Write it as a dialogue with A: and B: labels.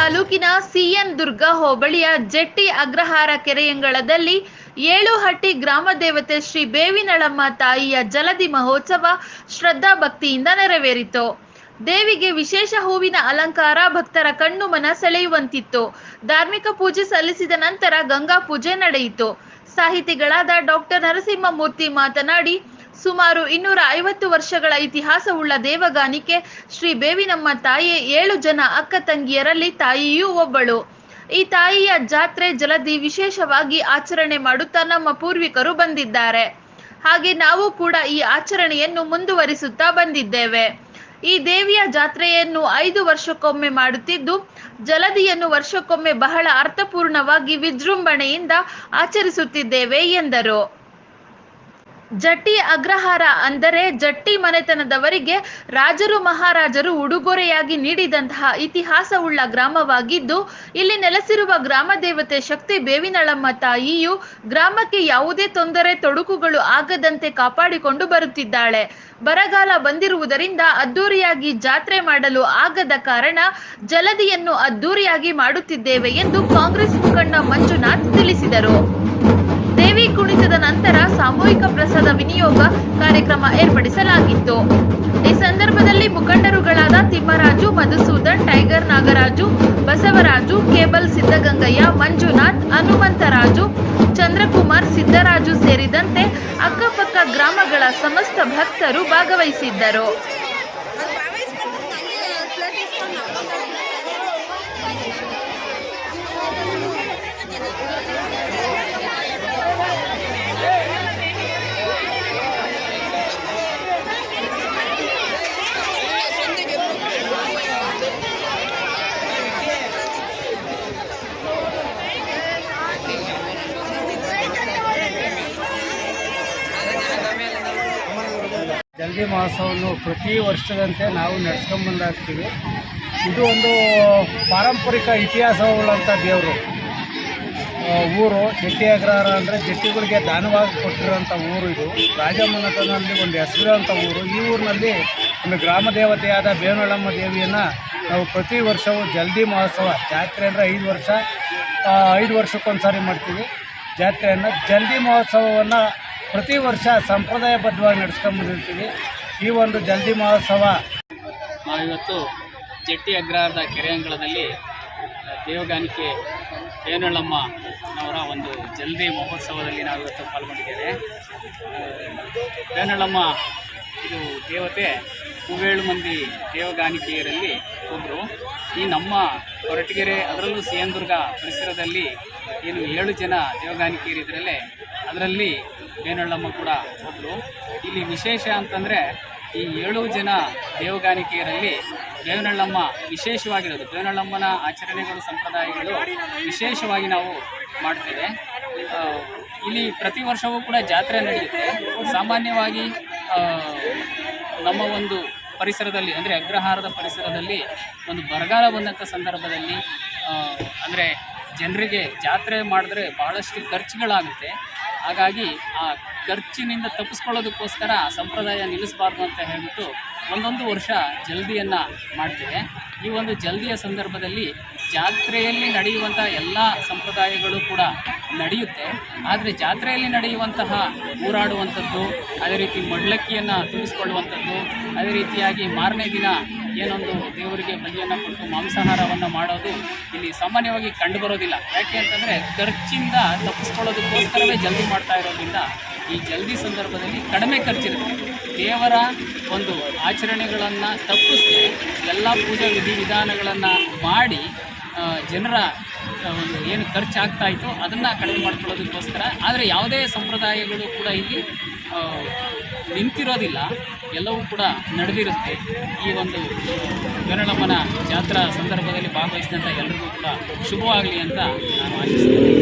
A: ತಾಲೂಕಿನ ಸಿಎನ್ ದುರ್ಗ ಹೋಬಳಿಯ ಜೆಟ್ಟಿ ಅಗ್ರಹಾರ ಕೆರೆಯಂಗಳದಲ್ಲಿ ಏಳುಹಟ್ಟಿ ಗ್ರಾಮ ದೇವತೆ ಶ್ರೀ ಬೇವಿನಳಮ್ಮ ತಾಯಿಯ ಜಲದಿ ಮಹೋತ್ಸವ ಶ್ರದ್ಧಾ ಭಕ್ತಿಯಿಂದ ನೆರವೇರಿತು. ದೇವಿಗೆ ವಿಶೇಷ ಹೂವಿನ ಅಲಂಕಾರ, ಭಕ್ತರ ಕಣ್ಣು ಮನ ಸೆಳೆಯುವಂತಿತ್ತು. ಧಾರ್ಮಿಕ ಪೂಜೆ ಸಲ್ಲಿಸಿದ ನಂತರ ಗಂಗಾ ಪೂಜೆ ನಡೆಯಿತು. ಸಾಹಿತಿಗಳಾದ ಡಾಕ್ಟರ್ ನರಸಿಂಹಮೂರ್ತಿ ಮಾತನಾಡಿ ಸುಮಾರು ಇನ್ನೂರ ಐವತ್ತು ವರ್ಷಗಳ ಇತಿಹಾಸವುಳ್ಳ ದೇವಗಾನಿಕೆ, ಶ್ರೀ ಬೇವಿನಮ್ಮ ತಾಯಿ ಏಳು ಜನ ಅಕ್ಕ ತಂಗಿಯರಲ್ಲಿ ತಾಯಿಯೂ ಒಬ್ಬಳು. ಈ ತಾಯಿಯ ಜಾತ್ರೆ ಜಲದಿ ವಿಶೇಷವಾಗಿ ಆಚರಣೆ ಮಾಡುತ್ತಾ ನಮ್ಮ ಪೂರ್ವಿಕರು ಬಂದಿದ್ದಾರೆ. ಹಾಗೆ ನಾವು ಕೂಡ ಈ ಆಚರಣೆಯನ್ನು ಮುಂದುವರಿಸುತ್ತಾ ಬಂದಿದ್ದೇವೆ. ಈ ದೇವಿಯ ಜಾತ್ರೆಯನ್ನು ಐದು ವರ್ಷಕ್ಕೊಮ್ಮೆ ಮಾಡುತ್ತಿದ್ದು, ಜಲದಿಯನ್ನು ವರ್ಷಕ್ಕೊಮ್ಮೆ ಬಹಳ ಅರ್ಥಪೂರ್ಣವಾಗಿ ವಿಜೃಂಭಣೆಯಿಂದ ಆಚರಿಸುತ್ತಿದ್ದೇವೆ ಎಂದರು. ಜಟ್ಟಿ ಅಗ್ರಹಾರ ಅಂದರೆ ಜಟ್ಟಿ ಮನೆತನದವರಿಗೆ ರಾಜರು ಮಹಾರಾಜರು ಉಡುಗೊರೆಯಾಗಿ ನೀಡಿದಂತಹ ಇತಿಹಾಸವುಳ್ಳ ಗ್ರಾಮವಾಗಿದ್ದು, ಇಲ್ಲಿ ನೆಲೆಸಿರುವ ಗ್ರಾಮ ದೇವತೆ ಶಕ್ತಿ ಬೇವಿನಳಮ್ಮ ತಾಯಿಯು ಗ್ರಾಮಕ್ಕೆ ಯಾವುದೇ ತೊಂದರೆ, ತೊಡಕುಗಳು ಆಗದಂತೆ ಕಾಪಾಡಿಕೊಂಡು ಬರುತ್ತಿದ್ದಾಳೆ. ಬರಗಾಲ ಬಂದಿರುವುದರಿಂದ ಅದ್ದೂರಿಯಾಗಿ ಜಾತ್ರೆ ಮಾಡಲು ಆಗದ ಕಾರಣ ಜಲದಿಯನ್ನು ಅದ್ದೂರಿಯಾಗಿ ಮಾಡುತ್ತಿದ್ದೇವೆ ಎಂದು ಕಾಂಗ್ರೆಸ್ ಮುಖಂಡ ಮಂಜುನಾಥ್ ತಿಳಿಸಿದರು. ದೇವಿ ನಂತರ ಸಾಮೂಹಿಕ ಪ್ರಸಾದ ವಿನಿಯೋಗ ಕಾರ್ಯಕ್ರಮ ಏರ್ಪಡಿಸಲಾಗಿತ್ತು. ಈ ಸಂದರ್ಭದಲ್ಲಿ ಮುಖಂಡರುಗಳಾದ ತಿಮ್ಮರಾಜು, ಮಧುಸೂದನ್, ಟೈಗರ್ ನಾಗರಾಜು, ಬಸವರಾಜು, ಕೇಬಲ್ ಸಿದ್ದಗಂಗಯ್ಯ ಮಂಜುನಾಥ್, ಹನುಮಂತರಾಜು, ಚಂದ್ರಕುಮಾರ್, ಸಿದ್ದರಾಜು ಸೇರಿದಂತೆ ಅಕ್ಕಪಕ್ಕ ಗ್ರಾಮಗಳ ಸಮಸ್ತ ಭಕ್ತರು ಭಾಗವಹಿಸಿದ್ದರು.
B: ಜಲ್ದಿ ಮಹೋತ್ಸವವನ್ನು ಪ್ರತಿ ವರ್ಷದಂತೆ ನಾವು ನಡೆಸ್ಕೊಂಬಂದಾಗ್ತೀವಿ ಇದು ಒಂದು ಪಾರಂಪರಿಕ ಇತಿಹಾಸವುಳ್ಳಂಥ ದೇವರು. ಊರು ಜಟ್ಟಿ ಅಗ್ರಹಾರ ಅಂದರೆ ಜಟ್ಟಿಗಳಿಗೆ ದಾನವಾಗಿ ಕೊಟ್ಟಿರೋಂಥ ಊರು ಇದು. ರಾಜಮನೆತನದಲ್ಲಿ ಒಂದು ಹೆಸರಿರುವಂಥ ಊರು. ಈ ಊರಿನಲ್ಲಿ ಒಂದು ಗ್ರಾಮ ದೇವತೆಯಾದ ಬೇವನಳಮ್ಮ ದೇವಿಯನ್ನು ನಾವು ಪ್ರತಿ ವರ್ಷವೂ ಜಲ್ದಿ ಮಹೋತ್ಸವ, ಜಾತ್ರೆ ಅಂದರೆ ಐದು ವರ್ಷ ಐದು ವರ್ಷಕ್ಕೊಂದು ಸಾರಿ ಮಾಡ್ತೀವಿ. ಜಾತ್ರೆಯನ್ನು ಜಲ್ದಿ ಮಹೋತ್ಸವವನ್ನು ಪ್ರತಿ ವರ್ಷ ಸಂಪ್ರದಾಯಬದ್ಧವಾಗಿ ನಡೆಸ್ಕೊಂಡ್ಬಂದಿರ್ತೀವಿ ಈ ಒಂದು ಜಲ್ದಿ ಮಹೋತ್ಸವ.
C: ನಾವಿವತ್ತು ಜಟ್ಟಿ ಅಗ್ರಹಾರದ ಕೆರೆ ಅಂಗಳದಲ್ಲಿ ದೇವಗಾನಿಕೆ ಏನಳ್ಳಮ್ಮ ಅವರ ಒಂದು ಜಲ್ದಿ ಮಹೋತ್ಸವದಲ್ಲಿ ನಾವಿವತ್ತು ಪಾಲ್ಗೊಂಡಿದ್ದೇವೆ. ಆ, ಬೇನಳ್ಳಮ್ಮ ಇದು ದೇವತೆ ಹೂವೇಳು ಮಂದಿ ದೇವಗಾನಿಕೆಯರಲ್ಲಿ ಒಬ್ಬರು ಈ ನಮ್ಮ ಕೊರಟಗೆರೆ ಅದರಲ್ಲೂ ಸಿಯಂದುರ್ಗ ಪರಿಸರದಲ್ಲಿ ಏನು ಏಳು ಜನ ದೇವಗಾನಿಕೆಯರಿದ್ದರಲ್ಲೇ ಅದರಲ್ಲಿ ಬೇನಳ್ಳಮ್ಮ ಕೂಡ ಒಬ್ಬರು ಇಲ್ಲಿ ವಿಶೇಷ ಅಂತಂದರೆ ಈ ಏಳು ಜನ ದೇವಗಾನಿಕೆಯರಲ್ಲಿ ಬೇವನಳ್ಳಮ್ಮ ವಿಶೇಷವಾಗಿರೋದು. ಬೇವನಳ್ಳಮ್ಮನ ಆಚರಣೆಗಳು, ಸಂಪ್ರದಾಯಗಳು ವಿಶೇಷವಾಗಿ ನಾವು ಮಾಡ್ತೇವೆ. ಇಲ್ಲಿ ಪ್ರತಿ ವರ್ಷವೂ ಕೂಡ ಜಾತ್ರೆ ನಡೆಯುತ್ತೆ. ಸಾಮಾನ್ಯವಾಗಿ ನಮ್ಮ ಒಂದು ಪರಿಸರದಲ್ಲಿ, ಅಂದರೆ ಅಗ್ರಹಾರದ ಪರಿಸರದಲ್ಲಿ ಒಂದು ಬರಗಾಲ ಬಂದಂಥ ಸಂದರ್ಭದಲ್ಲಿ ಅಂದರೆ ಜನರಿಗೆ ಜಾತ್ರೆ ಮಾಡಿದ್ರೆ ಬಹಳಷ್ಟು ಖರ್ಚುಗಳಾಗುತ್ತೆ. ಹಾಗಾಗಿ ಆ ಖರ್ಚಿನಿಂದ ತಪ್ಪಿಸ್ಕೊಳ್ಳೋದಕ್ಕೋಸ್ಕರ ಸಂಪ್ರದಾಯ ನಿಲ್ಲಿಸಬಾರ್ದು ಅಂತ ಹೇಳ್ಬಿಟ್ಟು ಒಂದೊಂದು ವರ್ಷ ಜಲ್ದಿಯನ್ನು ಮಾಡ್ತೇವೆ. ಈ ಒಂದು ಜಲ್ದಿಯ ಸಂದರ್ಭದಲ್ಲಿ ಜಾತ್ರೆಯಲ್ಲಿ ನಡೆಯುವಂಥ ಎಲ್ಲ ಸಂಪ್ರದಾಯಗಳು ಕೂಡ ನಡೆಯುತ್ತೆ. ಆದರೆ ಜಾತ್ರೆಯಲ್ಲಿ ನಡೆಯುವಂತಹ ಊರಾಡುವಂಥದ್ದು, ಅದೇ ರೀತಿ ಮಡ್ಲಕ್ಕಿಯನ್ನು ತುಂಬಿಸ್ಕೊಳ್ಳುವಂಥದ್ದು, ಅದೇ ರೀತಿಯಾಗಿ ಮಾರನೇ ದಿನ ಏನೊಂದು ದೇವರಿಗೆ ಬಲಿಯನ್ನು ಕೊಟ್ಟು ಮಾಂಸಾಹಾರವನ್ನು ಮಾಡೋದು ಇಲ್ಲಿ ಸಾಮಾನ್ಯವಾಗಿ ಕಂಡುಬರೋದಿಲ್ಲ. ಯಾಕೆ ಅಂತಂದರೆ ಖರ್ಚಿಂದ ತಪ್ಪಿಸ್ಕೊಳ್ಳೋದಕ್ಕೋಸ್ಕರವೇ ಜಲ್ದಿ ಮಾಡ್ತಾ ಇರೋದ್ರಿಂದ ಈ ಜಲ್ದಿ ಸಂದರ್ಭದಲ್ಲಿ ಕಡಿಮೆ ಖರ್ಚಿರುತ್ತೆ. ದೇವರ ಒಂದು ಆಚರಣೆಗಳನ್ನು ತಪ್ಪಿಸಿ ಎಲ್ಲ ಪೂಜಾ ವಿಧಿವಿಧಾನಗಳನ್ನು ಮಾಡಿ ಜನರ ಒಂದು ಏನು ಖರ್ಚಾಗ್ತಾ ಇತ್ತು ಅದನ್ನು ಕಡಿಮೆ ಮಾಡ್ಕೊಳ್ಳೋದಕ್ಕೋಸ್ಕರ, ಆದರೆ ಯಾವುದೇ ಸಂಪ್ರದಾಯಗಳು ಕೂಡ ಇಲ್ಲಿ ನಿಂತಿರೋದಿಲ್ಲ, ಎಲ್ಲವೂ ಕೂಡ ನಡೆದಿರುತ್ತೆ. ಈ ಒಂದು ಗರಳಮ್ಮನ ಜಾತ್ರಾ ಸಂದರ್ಭದಲ್ಲಿ ಭಾಗವಹಿಸಿದಂಥ ಎಲ್ಲರಿಗೂ ಕೂಡ ಶುಭವಾಗಲಿ ಅಂತ ನಾನು ಆಶಿಸ್ತೇನೆ.